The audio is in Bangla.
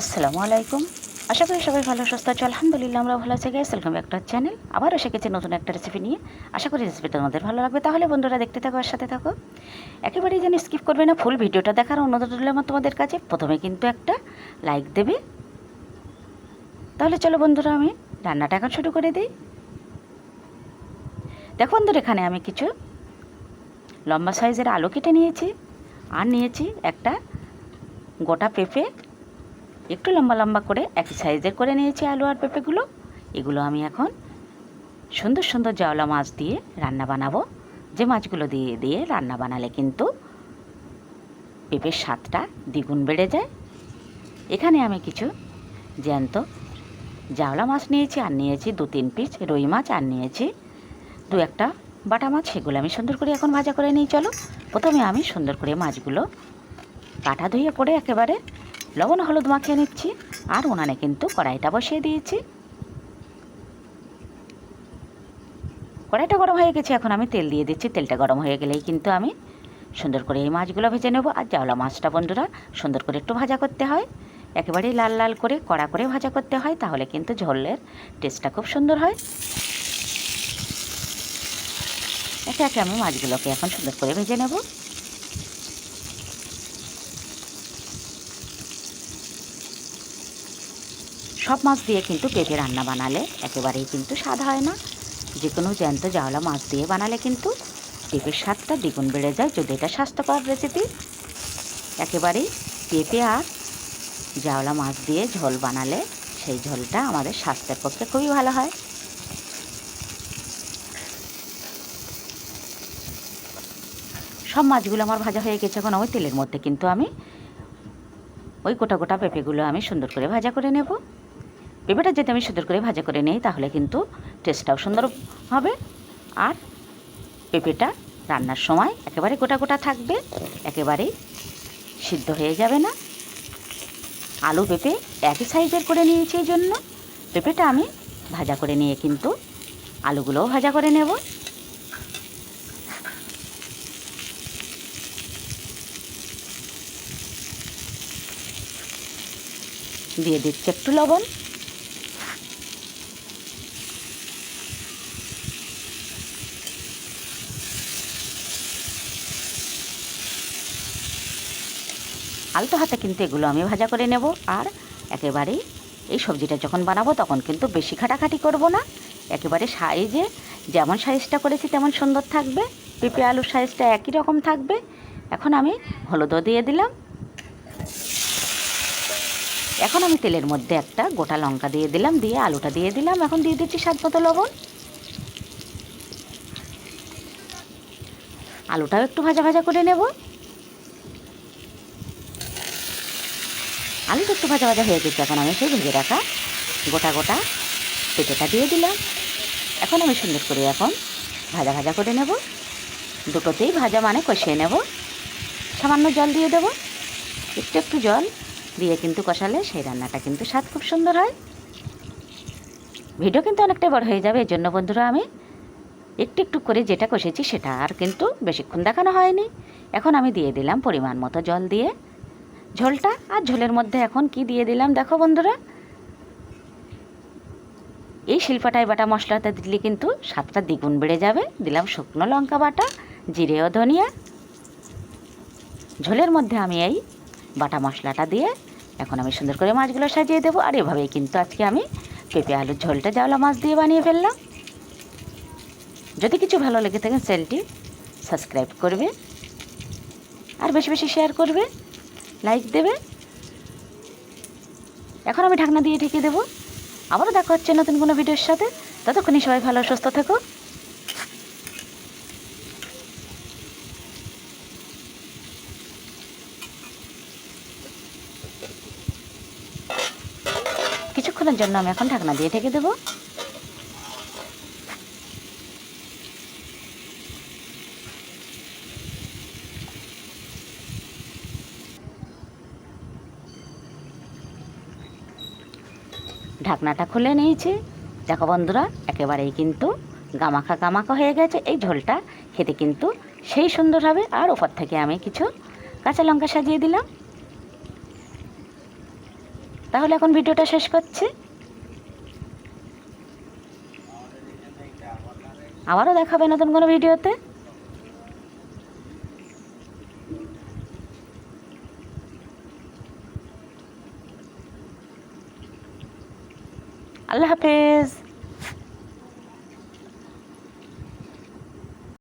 আসসালামু আলাইকুম। আশা করি সবাই ভালো, সুস্থ আছে। আলহামদুলিল্লাহ আমরা ভালো আছি গ্যাস ওয়েলকাম একটা চ্যানেল আবার এসে গেছি নতুন একটা রেসিপি নিয়ে। আশা করি রেসিপিটা তোমাদের ভালো লাগবে। তাহলে বন্ধুরা দেখতে থাকো আর সাথে থাকো। একেবারেই যেন স্কিপ করবে না ফুল ভিডিওটা দেখার অনুরোধ রইল আমার তোমাদের কাছে। প্রথমে কিন্তু একটা লাইক দেবে। তাহলে চলো বন্ধুরা, আমি রান্নাটা এখন শুরু করে দিই। দেখো বন্ধুরা, এখানে আমি কিছু লম্বা সাইজের আলু কেটে নিয়েছি। আর নিয়েছি একটা গোটা পেঁপে একটু লম্বা লম্বা করে একই সাইজের করে নিয়েছি আলু আর পেঁপেগুলো। এগুলো আমি এখন সুন্দর সুন্দর জাওলা মাছ দিয়ে রান্না বানাবো। যে মাছগুলো দিয়ে দিয়ে রান্না বানালে কিন্তু পেঁপের স্বাদটা দ্বিগুণ বেড়ে যায়। এখানে আমি কিছু জ্যান্ত জাওলা মাছ নিয়েছি, আর নিয়েছি দু তিন পিস রুই মাছ, আর নিয়েছি দু একটা বাটা মাছ। সেগুলো আমি সুন্দর করে এখন ভাজা করে নিই, চলো। প্রথমে আমি সুন্দর করে মাছগুলো কাটা ধুয়ে পড়ে একেবারে লবণ, হলুদ মাখিয়ে নিচ্ছি আর উনানে কিন্তু কড়াইটা বসিয়ে দিয়েছি। কড়াইটা গরম হয়ে গেছে, এখন আমি তেল দিয়ে দিচ্ছি। তেলটা গরম হয়ে গেলেই কিন্তু আমি সুন্দর করে এই মাছগুলো ভেজে নেব। আর জাওলা মাছটা বন্ধুরা, সুন্দর করে একটু ভাজা করতে হয়। একেবারেই লাল লাল করে, কড়া করে ভাজা করতে হয়, তাহলে কিন্তু ঝোলের টেস্টটা খুব সুন্দর হয়। একে একে আমি মাছগুলোকে এখন সুন্দর করে ভেজে নেব। সব মাছ দিয়ে কিন্তু পেঁপে রান্না বানালে একেবারেই কিন্তু স্বাদ হয় না। যে কোনো জ্যান্ত জাওলা মাছ দিয়ে বানালে কিন্তু পেঁপের স্বাদটা দ্বিগুণ বেড়ে যায় যদি এটা স্বাস্থ্যকর রেসিপি একেবারেই পেঁপে আর জাওলা মাছ দিয়ে ঝোল বানালে সেই ঝোলটা আমাদের স্বাস্থ্যের পক্ষে খুবই ভালো হয়। সব মাছগুলো আমার ভাজা হয়ে গেছে এখন ওই তেলের মধ্যে কিন্তু আমি ওই গোটা গোটা পেঁপেগুলো আমি সুন্দর করে ভাজা করে নেব। পেঁপেটা যদি আমি সুন্দর করে ভাজা করে নিই, তাহলে কিন্তু টেস্টটাও সুন্দর হবে। আর পেঁপেটা রান্নার সময় একেবারে গোটা গোটা থাকবে একেবারেই সিদ্ধ হয়ে যাবে না। আলু পেঁপে একই সাইজের করে নিয়েছি এই জন্য। পেঁপেটা আমি ভাজা করে নিয়ে কিন্তু আলুগুলোও ভাজা করে নেব। দিয়ে দিচ্ছি একটু লবণ। আলতো হাতে কিন্তু এগুলো আমি ভাজা করে নেব। আর একেবারেই এই সবজিটা যখন বানাবো তখন কিন্তু বেশি খাটাখাটি করব না। একেবারে সাইজে যেমন সাইজটা করেছি তেমন সুন্দর থাকবে। পেঁপে আলুর সাইজটা একই রকম থাকবে। এখন আমি হলুদও দিয়ে দিলাম। এখন আমি তেলের মধ্যে একটা গোটা লঙ্কা দিয়ে দিলাম, দিয়ে আলুটা দিয়ে দিলাম। এখন দিয়ে দিচ্ছি স্বাদ মতো লবণ। আলুটাও একটু ভাজা ভাজা করে নেব। আলুটা একটু ভাজা ভাজা হয়ে গেছে। এখন আমি সেই ভেজে রাখা গোটা গোটা পেঁপেটা দিয়ে দিলাম। এখন আমি সুন্দর করে এখন ভাজা ভাজা করে নেব। দুটোতেই ভাজা মানে কষিয়ে নেব। সামান্য জল দিয়ে দেবো। একটু একটু জল দিয়ে কিন্তু কষালে সেই রান্নাটা কিন্তু স্বাদ খুব সুন্দর হয়। ভিডিও কিন্তু অনেকটা বড় হয়ে যাবে। এর জন্য বন্ধুরা আমি একটু একটু করে যেটা কষেছি সেটা আর কিন্তু বেশিক্ষণ দেখানো হয়নি। এখন আমি দিয়ে দিলাম পরিমাণ মতো জল দিয়ে ঝোলটা আর ঝোলের মধ্যে এখন কি দিয়ে দিলাম? দেখো বন্ধুরা। এই শিল্পাটায় বাটা মশলাটা দিলে কিন্তু স্বাদটা দ্বিগুণ বেড়ে যাবে। দিলাম শুকনো লঙ্কা বাটা জিরে ও ধনিয়া। ঝোলের মধ্যে আমি এই বাটা মশলাটা দিয়ে এখন আমি সুন্দর করে মাছগুলো সাজিয়ে দেবো। আর এভাবেই কিন্তু আজকে আমি পেঁপে আলুর ঝোলটা জাওলা মাছ দিয়ে বানিয়ে ফেললাম। যদি কিছু ভালো লেগে থাকে, চ্যানেলটি সাবস্ক্রাইব করবে। আর বেশি বেশি শেয়ার করবে। লাইক দেবে। এখন আমি ঢাকনা দিয়ে ঢেকে দেবো। আবারও দেখা হচ্ছে নতুন কোনো ভিডিওর সাথে। ততক্ষণই সবাই ভালো, সুস্থ থেকো। কিছুক্ষণের জন্য আমি এখন ঢাকনা দিয়ে ঢেকে দেবো। ঢাকনাটা খুলে নিয়েছি। দেখো বন্ধুরা, একেবারেই কিন্তু গামাখা গামাখা হয়ে গেছে এই ঝোলটা। খেতে কিন্তু সেই সুন্দর হবে। আর ওপর থেকে আমি কিছু কাঁচা লঙ্কা সাজিয়ে দিলাম। তাহলে এখন ভিডিওটা শেষ করছি। আবারও দেখাবে নতুন কোনো ভিডিওতে। আল্লাহ হাফেজ